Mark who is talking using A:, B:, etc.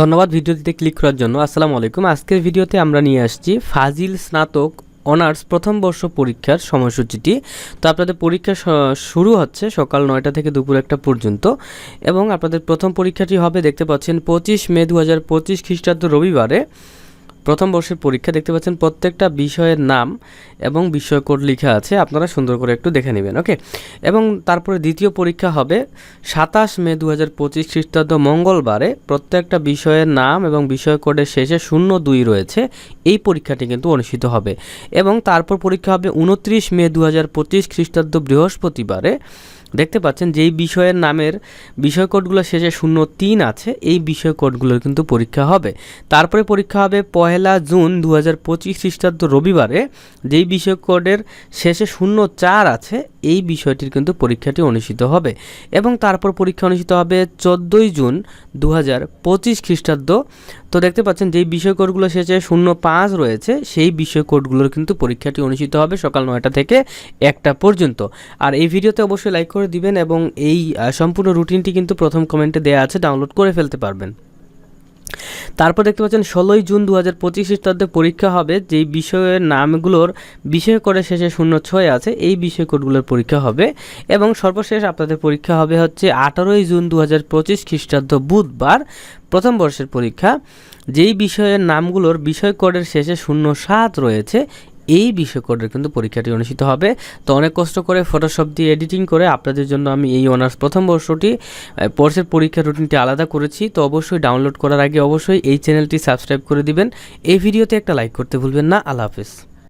A: ধন্যবাদ ভিডিওটিতে ক্লিক করার জন্য। আসসালামু আলাইকুম। আজকের ভিডিওতে আমরা নিয়ে আসছি ফাজিল স্নাতক অনার্স প্রথম বর্ষ পরীক্ষার সময়সূচিটি। তো আপনাদের পরীক্ষা শুরু হচ্ছে সকাল নয়টা থেকে দুপুর একটা পর্যন্ত এবং আপনাদের প্রথম পরীক্ষাটি হবে, দেখতে পাচ্ছেন, পঁচিশ মে দু হাজার পঁচিশ খ্রিস্টাব্দ রবিবারে। প্রথম বর্ষের পরীক্ষা দেখতে পাচ্ছেন প্রত্যেকটা বিষয়ের নাম এবং বিষয় কোড লেখা আছে, আপনারা সুন্দর করে একটু দেখে নেবেন, ওকে? এবং তারপরে দ্বিতীয় পরীক্ষা হবে সাতাশ মে দু হাজার পঁচিশ খ্রিস্টাব্দ মঙ্গলবারে, প্রত্যেকটা বিষয়ের নাম এবং বিষয় কোডের শেষে শূন্য দুই রয়েছে, এই পরীক্ষাটি কিন্তু অনুষ্ঠিত হবে। এবং তারপর পরীক্ষা হবে উনত্রিশ মে দু হাজার পঁচিশ খ্রিস্টাব্দ বৃহস্পতিবারে দেখতে পাচ্ছেন যেই বিষয়ের নামের বিষয় কোডগুলো শেষে শূন্য তিন আছে, এই বিষয় কোডগুলোর কিন্তু পরীক্ষা হবে। তারপরে পরীক্ষা হবে পহেলা জুন দু হাজার পঁচিশ খ্রিস্টাব্দ রবিবারে। যেই বিষয় কোডের শেষে শূন্য চার আছে, এই বিষয়টির কিন্তু পরীক্ষাটি অনুষ্ঠিত হবে। এবং তারপর পরীক্ষা অনুষ্ঠিত হবে চোদ্দোই জুন দু হাজার পঁচিশ খ্রিস্টাব্দ। তো দেখতে পাচ্ছেন যেই বিষয় কোডগুলো শেষে শূন্য পাঁচ রয়েছে, সেই বিষয় কোডগুলোর কিন্তু পরীক্ষাটি অনুষ্ঠিত হবে সকাল নয়টা থেকে একটা পর্যন্ত। আর এই ভিডিওতে অবশ্যই লাইক করে দিবেন এবং এই সম্পূর্ণ রুটিনটি কিন্তু প্রথম কমেন্টে দেওয়া আছে ডাউনলোড করে ফেলতে পারবেন। তারপর দেখতে পাচ্ছেন, ষোলোই জুন দু হাজার পঁচিশ খ্রিস্টাব্দে পরীক্ষা হবে, যেই বিষয়ের নামগুলোর বিষয় করে শেষে শূন্য ছয় আছে, এই বিষয় কোডগুলোর পরীক্ষা হবে এবং সর্বশেষ আপনাদের পরীক্ষা হবে হচ্ছে আঠারোই জুন দু হাজার পঁচিশ খ্রিস্টাব্দ বুধবার, প্রথম বর্ষের পরীক্ষা। যেই বিষয়ের নামগুলোর বিষয় কোডের শেষে শূন্য সাত রয়েছে এই বিষয় কিন্তু পরীক্ষাটি অনুষ্ঠিত হবে। তো অনেক কষ্ট করে ফটোশপ দিয়ে এডিটিং করে আপনাদের জন্য আমি এই অনার্স প্রথম বর্ষটি কোর্সের পরীক্ষা রুটিনটি আলাদা করেছি। তো অবশ্যই ডাউনলোড করার আগে অবশ্যই এই চ্যানেলটি সাবস্ক্রাইব করে দিবেন। এই ভিডিওতে একটা লাইক করতে ভুলবেন না। আল্লাহ হাফেজ।